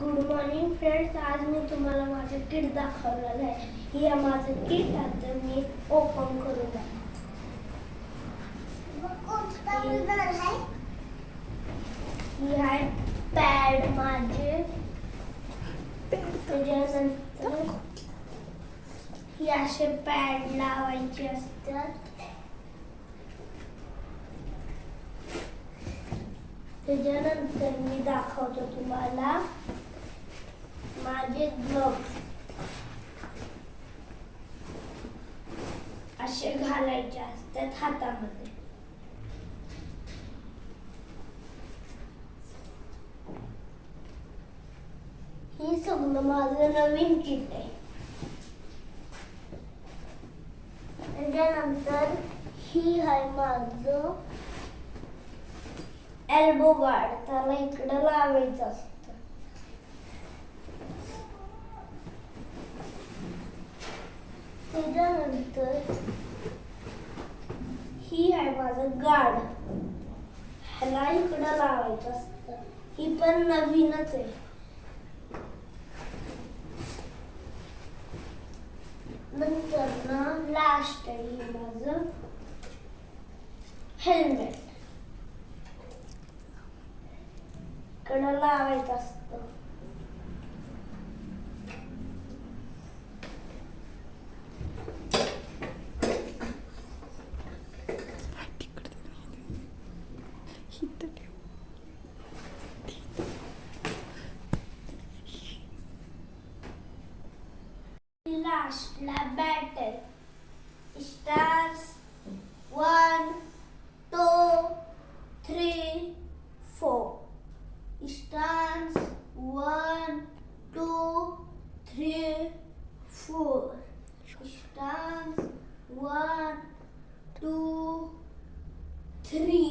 Good morning friends आज मी तुम्हाला माझं किट दाखवलेलं आहे. हे माझं किट आता मी ओपन करून ही आहे पॅड माझे. त्याच्यानंतर ही असे पॅड लावायचे असतात. त्याच्यानंतर मी दाखवतो तुम्हाला. माझे ग्लव्स असे घालायचे असतात हातामध्ये ही सगळं माझं नवीन किट आहे त्याच्यानंतर ही आहे माझं एल्बो गार्ड त्याला इकडं लावायचं असतं त्याच्यानंतर ही आहे माझं गाड ह्याला इकडं लावायचं असतं. ही पण नवीनच आहे. नंतर ना लास्ट आहे हे माझं हेल्मेट इकडं लावायचं असतं. last la battle. Stars one, two, three, four. Stars one, two, three, four. Stars one, two, three.